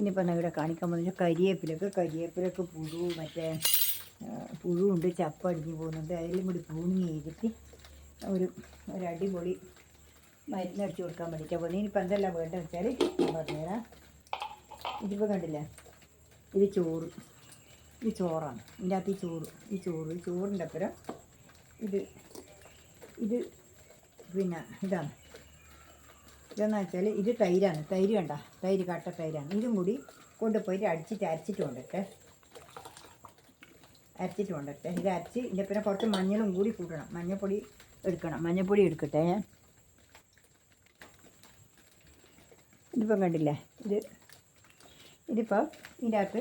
ഇനിയിപ്പോൾ ഞാൻ ഇവിടെ കാണിക്കാൻ പോകുന്നത്? കരിയേപ്പിലൊക്കെ കരിയേപ്പിലൊക്കെ പുഴു മറ്റേ ആ, പുഴുണ്ട് ചപ്പ അടിഞ്ഞു പോകുന്നുണ്ട്. അതിലും കൂടി പൂണി ചെയ്തിട്ട് ഒരു ഒരു അടിപൊളി അടിച്ചു കൊടുക്കാൻ വേണ്ടിയിട്ടാണ് പോകുന്നത്. ഇനിയിപ്പോൾ എന്തെല്ലാം വേണ്ടതെന്ന് വെച്ചാൽ ഞാൻ പറഞ്ഞുതരാം. ഇതിപ്പോൾ കണ്ടില്ലേ? ഇത് ചോറ്. ഇത് ചോറാണ്. ഇതിന്റെ അകത്ത് ഈ ചോറ് ഈ ചോറ് ചോറിന്റെ അപ്പുറം ഇത് ഇത് പിന്നെ ഇതാണ്. ഇതെന്ന് വെച്ചാൽ ഇത് തൈരാണ്. തൈര് കണ്ട? തൈര് കട്ട തൈരാണ്. ഇതും കൂടി കൊണ്ടുപോയിട്ട് അടിച്ചിട്ട് അരച്ചിട്ട് കൊണ്ടിട്ടെ അരച്ചിട്ട് കൊണ്ടിട്ടെ ഇത് അരച്ച് ഇതിന്റെ പിന്നെ കുറച്ച് മഞ്ഞളും കൂടി കൂട്ടണം. മഞ്ഞൾപ്പൊടി എടുക്കണം. മഞ്ഞൾപ്പൊടി എടുക്കട്ടെ. ഇതിപ്പം കണ്ടില്ലേ? ഇത് ഇതിപ്പോൾ ഇതിന്റെ അകത്ത്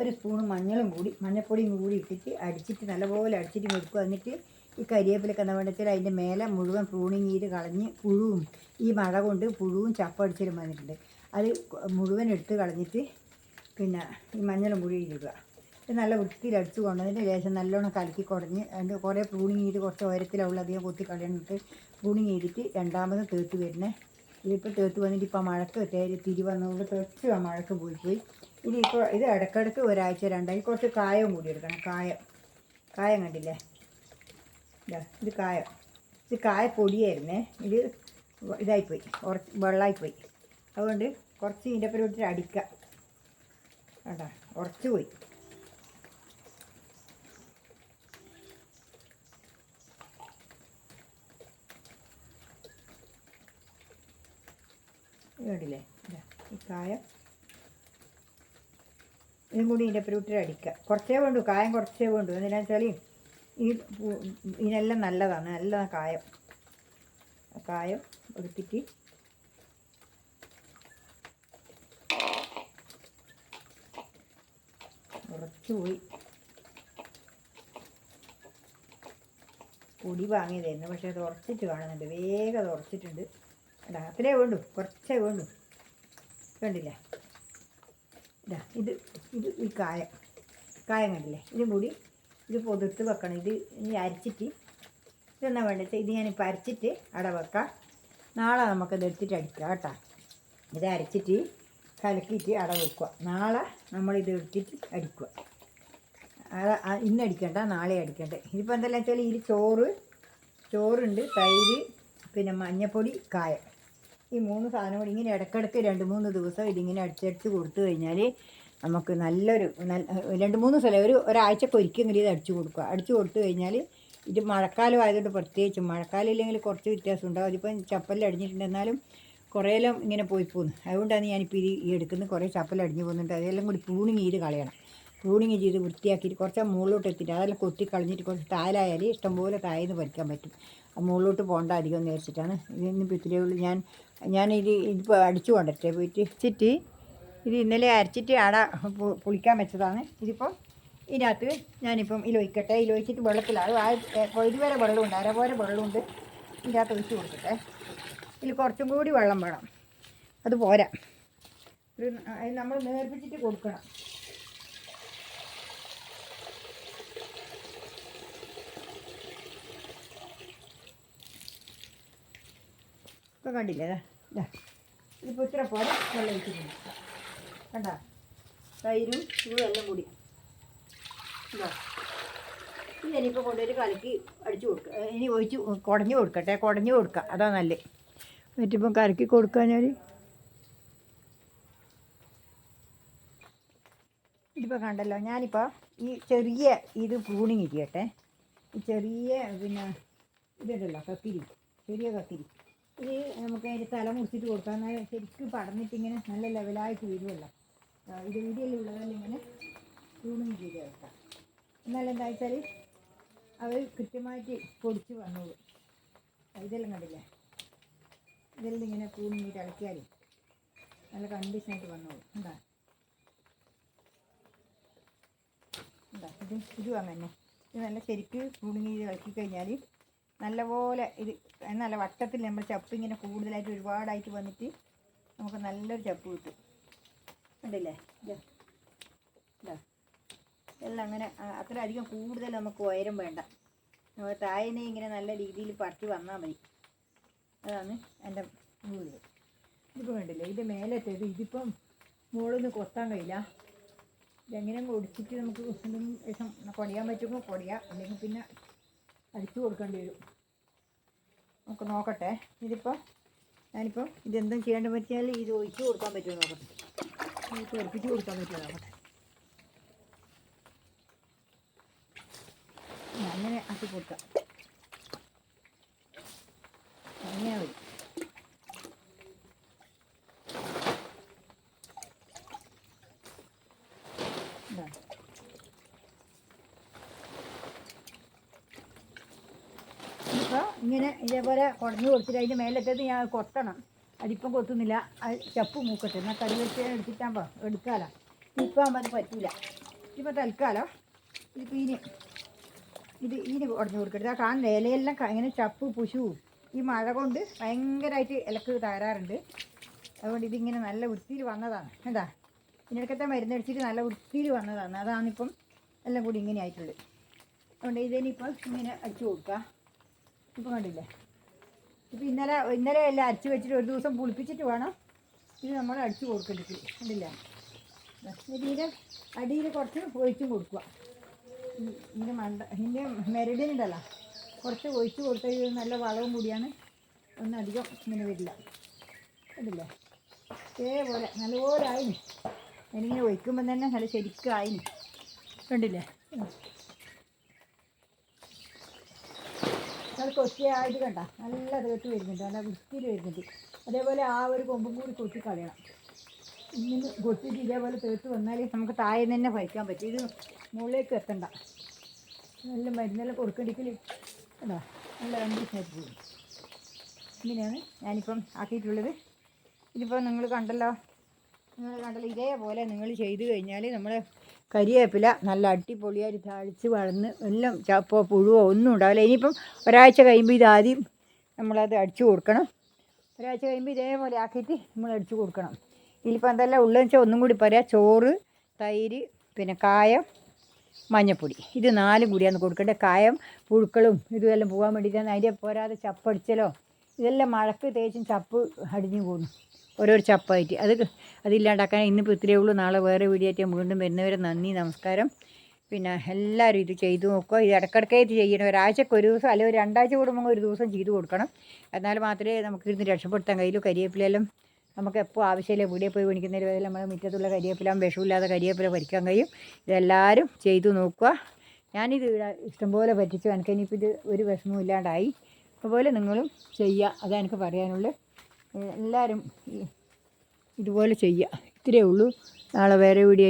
ഒരു സ്പൂൺ മഞ്ഞളും കൂടി മഞ്ഞൾപ്പൊടിയും കൂടി ഇട്ടിട്ട് അടിച്ചിട്ട് നല്ലപോലെ അടിച്ചിട്ട് കൊടുക്കുക എന്നിട്ട് ഈ കരിയേപ്പില വേണ്ടത് അതിന്റെ മേലെ മുഴുവൻ പ്രൂണിങ് ചെയ്ത് കളഞ്ഞ് പുഴുവും ഈ മഴ കൊണ്ട് പുഴുവും ചപ്പടിച്ചിലും വന്നിട്ടുണ്ട്. അത് മുഴുവൻ എടുത്ത് കളഞ്ഞിട്ട് പിന്നെ ഈ മഞ്ഞളും കൂടി ഇടുക. നല്ല വൃത്തിയിൽ അടിച്ചു കൊണ്ടതിന്റെ ശേഷം നല്ലോണം കലക്കി കുടഞ്ഞ് അതിന്റെ കുറേ പ്രൂണിങ് ചെയ്ത് കുറച്ച് ഉയരത്തിലുള്ള അധികം കൊത്തി കളഞ്ഞിട്ട് പ്രൂണിങ് ചെയ്തിട്ട് രണ്ടാമത് തേത്ത് വരുന്നത് ഇതിപ്പോൾ തേത്ത് വന്നിട്ട് ഇപ്പോൾ മഴക്ക് തേര് തിരി വന്നതുകൊണ്ട് തെച്ച് ആ മഴക്ക് പോയി പോയി ഇത് ഇപ്പോൾ ഇത് ഇടയ്ക്കിടയ്ക്ക് ഒരാഴ്ച രണ്ടായി കുറച്ച് കായം കൂടി എടുക്കണം. കായം. കായം കണ്ടില്ലേ? ഇതാ കായ. ഇത് കായ പൊടിയായിരുന്നേ. ഇത് ഇതായിപ്പോയി. കുറച്ച് വെള്ളമായിപ്പോയി അതുകൊണ്ട് കുറച്ച് ഇതിന്റെ പേര് ഇട്ടിട്ട് അടിക്കാം. കേട്ടോ ഉറച്ച് പോയി. കണ്ടില്ലേ? ഈ കായ. ഇതും കൂടി ഇതിന്റെ പേര് അടിക്കുക കുറച്ചേ വേണ്ടു. കായം കുറച്ചേ വേണ്ടു. എന്തിനാ വെച്ചാൽ ഈ ഇതിനെല്ലാം നല്ലതാണ്. നല്ല കായം. കായം എടുത്തിട്ട് ഉറച്ചുപോയി പൊടി വാങ്ങിയതായിരുന്നു. പക്ഷേ അത് ഉറച്ചിട്ട് കാണുന്നുണ്ട്. വേഗം അത് ഉറച്ചിട്ടുണ്ട്. അത്രേ വേണ്ടു. കുറച്ചേ വേണ്ടു. വേണ്ടില്ല ഇതാ ഇത് ഇത് ഈ കായം. കായം കണ്ടില്ലേ? ഇതും കൂടി ഇത് പൊതിർത്ത് വെക്കണം. ഇത് ഇനി അരച്ചിട്ട് ഇതെന്നാ വേണ്ടത്? ഇത് ഞാനിപ്പോൾ അരച്ചിട്ട് അവിടെ വെക്കാം. നാളെ നമുക്കത് എടുത്തിട്ട് അടിക്കാം കേട്ടോ. ഇത് അരച്ചിട്ട് കലക്കിയിട്ട് അവിടെ വെക്കുക. നാളെ നമ്മളിത് എടുത്തിട്ട് അടിക്കുക. അത് ഇന്ന് അടിക്കണ്ട നാളെ അടിക്കണ്ട. ഇതിപ്പോൾ എന്തെല്ലാം വെച്ചാൽ ഇതിൽ ചോറ് ചോറുണ്ട് തൈര് പിന്നെ മഞ്ഞപ്പൊടി കായ. ഈ മൂന്ന് സാധനം കൂടി ഇങ്ങനെ ഇടയ്ക്കിടയ്ക്ക് രണ്ട് മൂന്ന് ദിവസം ഇതിങ്ങനെ അടിച്ചടിച്ച് കൊടുത്തു കഴിഞ്ഞാൽ നമുക്ക് നല്ലൊരു നല്ല രണ്ട് മൂന്ന് സ്ഥലം ഒരു ഒരാഴ്ചക്ക് ഒരിക്കലെങ്കിലും ഇത് അടിച്ചു കൊടുക്കുക. അടിച്ചു കൊടുത്തു കഴിഞ്ഞാൽ ഇത് മഴക്കാലം ആയതുകൊണ്ട് പ്രത്യേകിച്ച് മഴക്കാലം ഇല്ലെങ്കിൽ കുറച്ച് വ്യത്യാസം ഉണ്ടാവും. അതിപ്പം ചപ്പലിൽ അടിഞ്ഞിട്ടുണ്ട്. കുറേയെല്ലാം ഇങ്ങനെ പോയി പോകുന്നു അതുകൊണ്ടാണ് ഞാനിപ്പോൾ ഇത് ഈ എടുക്കുന്നത്. കുറേ ചപ്പൽ അടിഞ്ഞു പോകുന്നുണ്ട്. അതെല്ലാം കൂടി പ്രൂണിങ് ചെയ്ത് കളയണം. പ്രൂണിങ് ചെയ്ത് വൃത്തിയാക്കിയിട്ട് കുറച്ച് മുകളിലോട്ട് എത്തിയിട്ട് അതെല്ലാം കൊത്തി കളഞ്ഞിട്ട് കുറച്ച് താലായാൽ ഇഷ്ടംപോലെ തായെന്ന് പറിക്കാൻ പറ്റും. മുകളിലോട്ട് പോകണ്ട അധികം എന്ന് വിചാരിച്ചിട്ടാണ്. ഇതിന്നിപ്പോൾ ഇത്രയേ ഉള്ളൂ. ഞാൻ ഞാനിത് ഇതിപ്പോൾ അടിച്ചു കൊണ്ടിട്ടേ പോയിട്ട് വെച്ചിട്ട് ഇത് ഇന്നലെ അരച്ചിട്ട് അട പുളിക്കാൻ വെച്ചതാണ്. ഇതിപ്പോൾ ഇതിനകത്ത് ഞാനിപ്പം ഇതിൽ ഒഴിച്ചിട്ട് വെള്ളത്തിലാണ് ആ ഇതുവരെ വെള്ളമുണ്ട്. അരപോലെ വെള്ളമുണ്ട്. ഇതിനകത്ത് ഒഴിച്ച് കൊടുക്കട്ടെ. ഇതിൽ കുറച്ചും കൂടി വെള്ളം വേണം. അത് പോരാ. ഒരു നമ്മൾ നേർപ്പിച്ചിട്ട് കൊടുക്കണം. ഇപ്പം കണ്ടില്ലേ? ഇതാ ഇതാ ഇതിപ്പോൾ ഇത്ര പോലെ വെള്ളം ഒഴിച്ചിട്ടുണ്ട് കണ്ട? തൈരും ഇതും എല്ലാം കൂടി. ഇതാ. ഇത് ഞാനിപ്പോൾ കൊണ്ടുപോയി കലക്കി അടിച്ചു കൊടുക്കുക ഇനി ഒഴിച്ച് കുടഞ്ഞു കൊടുക്കട്ടെ. കുടഞ്ഞു കൊടുക്കുക അതാ നല്ല. എന്നിട്ടിപ്പം കലക്കി കൊടുക്കാഞ്ഞാൽ ഇതിപ്പോൾ കണ്ടല്ലോ. ഞാനിപ്പോൾ ഈ ചെറിയ ഇത് പ്രൂണിങ് ഇരിക്കട്ടെ. ഈ ചെറിയ പിന്നെ ഇതുണ്ടല്ലോ കത്തിരി. ചെറിയ കത്തിരി. ഇത് നമുക്ക് അതിന്റെ തല മുറിച്ചിട്ട് കൊടുക്കാം എന്നാൽ ശരിക്കും പടർന്നിട്ടിങ്ങനെ നല്ല ലെവലായിട്ട് വരുമല്ലോ ഇത് വീഡിയോയിലുള്ളതെല്ലാം ഇങ്ങനെ പ്രൂണിങ് ചെയ്ത് വെക്കാം എന്നാൽ എന്താ വെച്ചാൽ അവർ കൃത്യമായിട്ട് പൊടിച്ച് വന്നോളൂ. ഇതെല്ലാം കണ്ടില്ലേ? ഇതെല്ലാം ഇങ്ങനെ ചെയ്ത് ഇളക്കിയാൽ നല്ല കണ്ടീഷനായിട്ട് വന്നോളൂ. എന്താ എന്താ ഇത് ഇതും അങ്ങനെ ഇത് നല്ല ശരിക്ക് പ്രൂണിങ് ചെയ്ത് ഇളക്കി കഴിഞ്ഞാൽ നല്ലപോലെ ഇത് നല്ല വട്ടത്തിൽ നമ്മൾ ചപ്പ് ഇങ്ങനെ കൂടുതലായിട്ട് ഒരുപാടായിട്ട് വന്നിട്ട് നമുക്ക് നല്ലൊരു ചപ്പ് കിട്ടും. കണ്ടില്ലേ ഇതാ എല്ലാം അങ്ങനെ അത്ര അധികം കൂടുതൽ നമുക്ക് ഉയരം വേണ്ട. നമ്മുടെ തായനെ ഇങ്ങനെ നല്ല രീതിയിൽ പറിച്ച് വന്നാൽ മതി. അതാണ് എന്റെ വീട് ഇതിപ്പോൾ വേണ്ടില്ലേ ഇത് മേലത്തേത് ഇതിപ്പം മുകളിൽ കൊത്താൻ കഴിയില്ല. ഇതെങ്ങനെ ഒടിച്ചിട്ട് നമുക്ക് ദിവസം ശേഷം പൊടിയാൻ പറ്റുമ്പോൾ പൊടിയാം. അല്ലെങ്കിൽ പിന്നെ അടിച്ചു കൊടുക്കേണ്ടി വരും. നമുക്ക് നോക്കട്ടെ. ഇതിപ്പോൾ ഞാനിപ്പോൾ ഇതെന്തും ചെയ്യേണ്ടി പറ്റിയാൽ ഇത് ഒഴിച്ചു കൊടുക്കാൻ പറ്റുമോ നോക്കട്ടെ. ഇത് തെറിപ്പിച്ച് കൊടുക്കാൻ ആ, അങ്ങനെ ആക്കി കൊടുക്കാം ഇങ്ങനെ ഇതേപോലെ കുടഞ്ഞു കൊടുത്തിട്ട് അതിന്റെ മേലത്തേത് ഞാൻ കൊത്തണം. അതിപ്പം കൊത്തുന്നില്ല ചപ്പ് മൂക്കട്ടെ. എന്നാൽ കടി വെച്ച് എടുത്തിട്ടാകുമ്പോൾ എടുക്കാലോ. ഇപ്പം ആകുമ്പോൾ പറ്റില്ല ഇപ്പോൾ തൽക്കാലം ഇതിപ്പോൾ ഇനി ഇത് ഇനി ഉടഞ്ഞു കൊടുക്കരുത്. ആ കാണുന്ന ഇലയെല്ലാം ഇങ്ങനെ ചപ്പ് പുശു. ഈ മഴ കൊണ്ട് ഭയങ്കരമായിട്ട് ഇലക്ക് തകരാറുണ്ട്. അതുകൊണ്ട് ഇതിങ്ങനെ നല്ല വൃത്തിയിൽ വന്നതാണ്. എന്താ ഇതിനൊക്കത്തെ മരുന്നടിച്ചിട്ട് നല്ല വൃത്തിയിൽ വന്നതാണ്. അതാണിപ്പം എല്ലാം കൂടി ഇങ്ങനെ ആയിട്ടുള്ളത് അതുകൊണ്ട് ഇതിനിപ്പോൾ ഇങ്ങനെ അടിച്ചു കൊടുക്കുക ഇപ്പം കണ്ടില്ലേ? ഇപ്പം ഇന്നലെ ഇന്നലെ എല്ലാം അരച്ച് വെച്ചിട്ട് ഒരു ദിവസം പുളിപ്പിച്ചിട്ട് വേണം. ഇത് നമ്മൾ അടിച്ച് കൊടുക്കേണ്ടത് കണ്ടില്ല? ഇതിന്റെ അടിയിൽ കുറച്ച് ഒഴിച്ചും കൊടുക്കുക. ഇതിന്റെ മണ്ട ഇതിന്റെ മെരടിനുണ്ടല്ലോ കുറച്ച് ഒഴിച്ച് കൊടുത്താൽ നല്ല വളവും കൂടിയാണ്. ഒന്നും അധികം ഇങ്ങനെ വരില്ല. കണ്ടില്ലേ? ഇതേപോലെ നല്ലപോലെ ആയിന്. ഞാനിങ്ങനെ ഒഴിക്കുമ്പോൾ തന്നെ നല്ല ശരിക്കും ആയിന് കണ്ടില്ലേ? ഉം. അത് കൊത്തിയായിട്ട് കണ്ട. നല്ല തേട്ട് വരുന്നുണ്ട്. നല്ല വൃത്തിയിൽ വരുന്നുണ്ട്. അതേപോലെ ആ ഒരു കൊമ്പും കൂടി കൊത്തി കളയണം. ഇങ്ങനെ കൊത്തിയിട്ട് ഇതേപോലെ തേട്ട് വന്നാൽ നമുക്ക് താഴെ തന്നെ ഭയക്കാൻ പറ്റും. ഇത് മുകളിലേക്ക് എത്തണ്ട. നല്ല മരുന്നെല്ലാം കൊടുക്കണ്ടിക്കൽ കേട്ടോ നല്ല രണ്ട് ദിവസമായിട്ട് പോകും ഇങ്ങനെയാണ് ഞാനിപ്പം ആക്കിയിട്ടുള്ളത്. ഇതിപ്പോൾ നിങ്ങൾ കണ്ടല്ലോ നിങ്ങൾ കണ്ടല്ലോ? ഇതേപോലെ നിങ്ങൾ ചെയ്ത് കഴിഞ്ഞാൽ നമ്മൾ കരിവേപ്പില നല്ല അടിപൊളിയായിട്ട് താഴ്ച വളർന്ന് എല്ലാം ചപ്പോ പുഴുവോ ഒന്നും ഉണ്ടാവില്ല. ഇനിയിപ്പം ഒരാഴ്ച കഴിയുമ്പോൾ ഇതാദ്യം നമ്മളത് അടിച്ചു കൊടുക്കണം. ഒരാഴ്ച കഴിയുമ്പോൾ ഇതേപോലെ ആക്കിയിട്ട് നമ്മൾ അടിച്ചു കൊടുക്കണം. ഇതിലിപ്പോൾ എന്തെല്ലാം ഉള്ളതെന്ന് വെച്ചാൽ ഒന്നും കൂടി പറയാം. ചോറ് തൈര് പിന്നെ കായം മഞ്ഞപ്പൊടി. ഇത് നാലും കൂടിയാണ് കൊടുക്കേണ്ടത്. കായം പുഴുക്കളും ഇതുമെല്ലാം പോകാൻ വേണ്ടിയിട്ടാണ്. അതിന്റെ പോരാതെ ചപ്പടിച്ചലോ? ഇതെല്ലാം മഴക്ക് തേച്ചും ചപ്പ് അടിഞ്ഞു പോകുന്നു. ഓരോരോ ചപ്പായിട്ട് അത് അതില്ലാണ്ടാക്കാൻ ഇന്നിപ്പോൾ ഇത്രയേ ഉള്ളൂ. നാളെ വേറെ വീഡിയോ ആയിട്ട് വീണ്ടും വരുന്നവരെ നന്ദി നമസ്കാരം. പിന്നെ എല്ലാവരും ഇത് ചെയ്തു നോക്കുക. ഇത് ഇടയ്ക്കിടയ്ക്കായിട്ട് ചെയ്യണം. ഒരാഴ്ചക്ക് ഒരു ദിവസം അല്ലെങ്കിൽ രണ്ടാഴ്ച കൂടുമ്പോൾ ഒരു ദിവസം ചെയ്തു കൊടുക്കണം. എന്നാൽ മാത്രമേ നമുക്ക് ഇരുന്ന് രക്ഷപ്പെടുത്താൻ കഴിയൂ. കരിയേപ്പിലെല്ലാം നമുക്ക് എപ്പോൾ ആവശ്യമില്ല. വീടിയെ പോയി മേടിക്കുന്നതിന് പകരം നമ്മുടെ മുറ്റത്തുള്ള കരിവേപ്പില വിഷമില്ലാതെ കരിയേപ്പില പറിക്കാൻ കഴിയും. ഇതെല്ലാവരും ചെയ്തു നോക്കുക. ഞാനിത് ഇഷ്ടംപോലെ പറ്റിച്ചു. എനിക്ക് ഇനിയിപ്പോൾ ഇത് ഒരു വിഷമവും ഇല്ലാണ്ടായി. അതുപോലെ നിങ്ങളും ചെയ്യുക അതാണ് എനിക്ക് പറയാനുള്ളത് എല്ലാവരും ഇതുപോലെ ചെയ്യുക. ഇത്രയേ ഉള്ളൂ. നാളെ വേറെ വീഡിയോ